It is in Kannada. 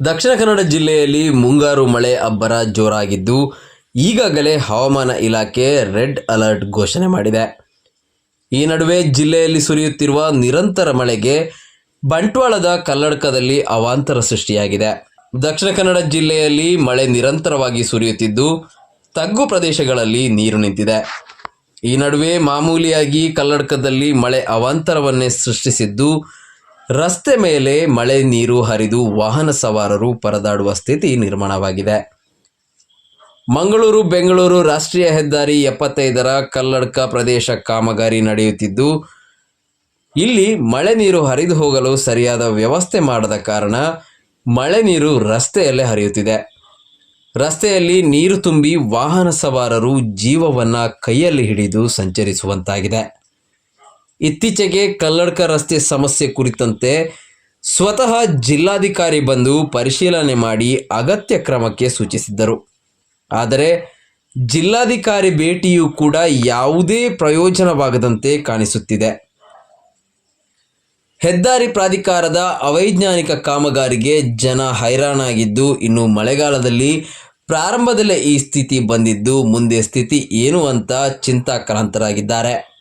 ದಕ್ಷಿಣ ಕನ್ನಡ ಜಿಲ್ಲೆಯಲ್ಲಿ ಮುಂಗಾರು ಮಳೆ ಅಬ್ಬರ ಜೋರಾಗಿದ್ದು, ಈಗಾಗಲೇ ಹವಾಮಾನ ಇಲಾಖೆ ರೆಡ್ ಅಲರ್ಟ್ ಘೋಷಣೆ ಮಾಡಿದೆ. ಈ ನಡುವೆ ಜಿಲ್ಲೆಯಲ್ಲಿ ಸುರಿಯುತ್ತಿರುವ ನಿರಂತರ ಮಳೆಗೆ ಬಂಟ್ವಾಳದ ಕಲ್ಲಡ್ಕದಲ್ಲಿ ಅವಾಂತರ ಸೃಷ್ಟಿಯಾಗಿದೆ. ದಕ್ಷಿಣ ಕನ್ನಡ ಜಿಲ್ಲೆಯಲ್ಲಿ ಮಳೆ ನಿರಂತರವಾಗಿ ಸುರಿಯುತ್ತಿದ್ದು, ತಗ್ಗು ಪ್ರದೇಶಗಳಲ್ಲಿ ನೀರು ನಿಂತಿದೆ. ಈ ನಡುವೆ ಮಾಮೂಲಿಯಾಗಿ ಕಲ್ಲಡ್ಕದಲ್ಲಿ ಮಳೆ ಅವಾಂತರವನ್ನೇ ಸೃಷ್ಟಿಸಿದ್ದು ರಸ್ತೆ ಮೇಲೆ ಮಳೆ ನೀರು ಹರಿದು ವಾಹನ ಸವಾರರು ಪರದಾಡುವ ಸ್ಥಿತಿ ನಿರ್ಮಾಣವಾಗಿದೆ. ಮಂಗಳೂರು, ಬೆಂಗಳೂರು ರಾಷ್ಟ್ರೀಯ ಹೆದ್ದಾರಿ ಎಪ್ಪತ್ತೈದರ ಕಲ್ಲಡ್ಕ ಪ್ರದೇಶ ಕಾಮಗಾರಿ ನಡೆಯುತ್ತಿದ್ದು, ಇಲ್ಲಿ ಮಳೆ ನೀರು ಹರಿದು ಹೋಗಲು ಸರಿಯಾದ ವ್ಯವಸ್ಥೆ ಮಾಡದ ಕಾರಣ ಮಳೆ ನೀರು ರಸ್ತೆಯಲ್ಲೇ ಹರಿಯುತ್ತಿದೆ. ರಸ್ತೆಯಲ್ಲಿ ನೀರು ತುಂಬಿ ವಾಹನ ಸವಾರರು ಜೀವವನ್ನು ಕೈಯಲ್ಲಿ ಹಿಡಿದು ಸಂಚರಿಸುವಂತಾಗಿದೆ. ಇತ್ತೀಚೆಗೆ ಕಲ್ಲಡ್ಕ ರಸ್ತೆ ಸಮಸ್ಯೆ ಕುರಿತಂತೆ ಸ್ವತಃ ಜಿಲ್ಲಾಧಿಕಾರಿ ಬಂದು ಪರಿಶೀಲನೆ ಮಾಡಿ ಅಗತ್ಯ ಕ್ರಮಕ್ಕೆ ಸೂಚಿಸಿದ್ದರು. ಆದರೆ ಜಿಲ್ಲಾಧಿಕಾರಿ ಭೇಟಿಯೂ ಕೂಡ ಯಾವುದೇ ಪ್ರಯೋಜನವಾಗದಂತೆ ಕಾಣಿಸುತ್ತಿದೆ. ಹೆದ್ದಾರಿ ಪ್ರಾಧಿಕಾರದ ಅವೈಜ್ಞಾನಿಕ ಕಾಮಗಾರಿಗೆ ಜನ ಹೈರಾಣಾಗಿದ್ದು, ಇನ್ನು ಮಳೆಗಾಲದಲ್ಲಿ ಪ್ರಾರಂಭದಲ್ಲೇ ಈ ಸ್ಥಿತಿ ಬಂದಿದ್ದು, ಮುಂದೆ ಸ್ಥಿತಿ ಏನು ಅಂತ ಚಿಂತಾಕ್ರಾಂತರಾಗಿದ್ದಾರೆ.